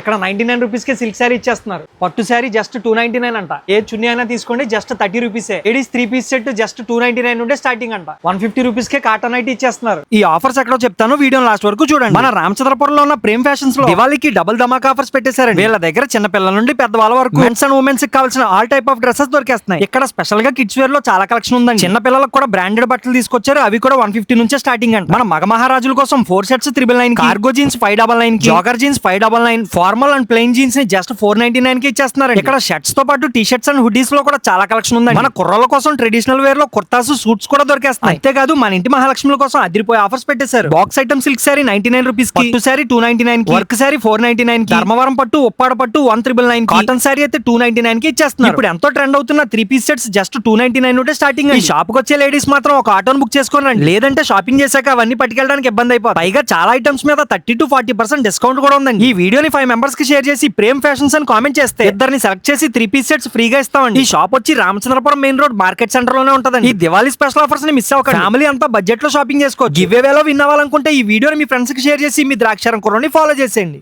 ఇక్కడ ninety nine రూపీస్కి silk sari ఇచ్చేస్తున్నారు. పట్టు sari just two ninety nine అంట. ఏ చున్నీ అయినా తీసుకోండి just thirty rupees. Ladies three piece set just two ninety nine ఉంటే స్టార్టింగ్ అంట. వన్ ఫిఫ్టీ రూపీస్ కే కాటన్ అయితే ఇచ్చేస్తున్నారు. ఈ ఆఫర్స్ ఎక్కడో చెప్తాను వీడియో లాస్ట్ వరకు చూడండి. మన రామచంద్రపురంలో ఉన్న ప్రేమ్ ఫ్యాషన్స్లో దివాళీకి డబుల్ ధమాక్ ఆఫర్స్ పెట్టేశారండి. వీళ్ళ దగ్గర చిన్న పిల్లల నుండి పెద్దవాళ్ళ వరకు మెన్స్ అండ్ ఉమెన్స్కి కావాల్సిన ఆల్ టైప్ ఆఫ్ డ్రెస్సెస్ దొరికేస్తున్నాయి. ఇక్కడ స్పెషల్గా కిడ్స్ వేర్లో చాలా కలెక్షన్ ఉందండి. చిన్న పిల్లలకు కూడా బ్రాండెడ్ బట్టలు తీసుకొచ్చారు అవి కూడా వన్ ఫిఫ్టీ నుంచే స్టార్టింగ్ అంట. మన మగ మహారాజుల కోసం four sets triple nine cargo jeans five double nine jogger jeans five double nine formal and plain జీన్స్ని just four ninety నైన్కి ఇచ్చేస్తున్నారు ఇక్కడ షర్ట్స్తో పాటు టీ షర్ట్స్ అండ్ హుడీస్లో కూడా చాలా కలెక్షన్ ఉంది మన కుర్రల కోసం ట్రెడిషనల్ వేర్లో కుర్తాస్ సూట్స్ కూడా దొరికేస్తాయి. అంతేకాదు మన ఇంటి మహాలక్ష్ముల కోసం అదిరిపోయే ఆఫర్స్ పెట్టేశారు. Box item silk sari ninety nine rupees పట్టు sari two ninety nine work sari four ninety nine Dharmavaram పట్టు ఉప్పాడ పట్టు one triple nine cotton sari అయితే టూ నైన్టీ నైన్కి ఇచ్చేస్తున్నారు. ఇప్పుడు ఎంతో ట్రెండ్ అవుతున్న three piece sets just two ninety nine ఉంటే స్టార్టింగ్ ఈ షాప్కి వచ్చే లేడీస్ మాత్రం ఒక ఆటోన్ బుక్ చేసుకోండి లేదంటే షాపింగ్ చేశాక అవన్నీ పట్టుకెళ్ళడానికి ఇబ్బంది అయిపోతుంది పైగా చాలా ఐటమ్స్ మీద thirty to forty percent discount కూడా ఉందండి. ఈ వీడియోని ఫైవ్ మెంబర్స్కి షేర్ చేసి ప్రేమ్ ఫ్యాషన్స్ అని కామెంట్ చేస్తే ఇద్దరిని సెలెక్ట్ చేసి త్రీ పీస్ సెట్స్ ఫ్రీగా ఇస్తామండి. ఈ షాప్ వచ్చి రామచంద్రపురం మెయిన్ రోడ్ మార్కెట్ సెంటర్లోనే ఉంటదండి. ఈ దివాళీ స్పెషల్ ఆఫర్స్ని మిస్ అవ్వకండి. ఫ్యామిలీ అంతా బడ్జెట్లో షాపింగ్ చేసుకో గివ్ వేలో విన్ అవ్వాలనుకుంటే ఈ వీడియోని మీ ఫ్రెండ్స్కి షేర్ చేసి మీ ద్రాక్షారం కుర్రని ఫాలో చేసేయండి.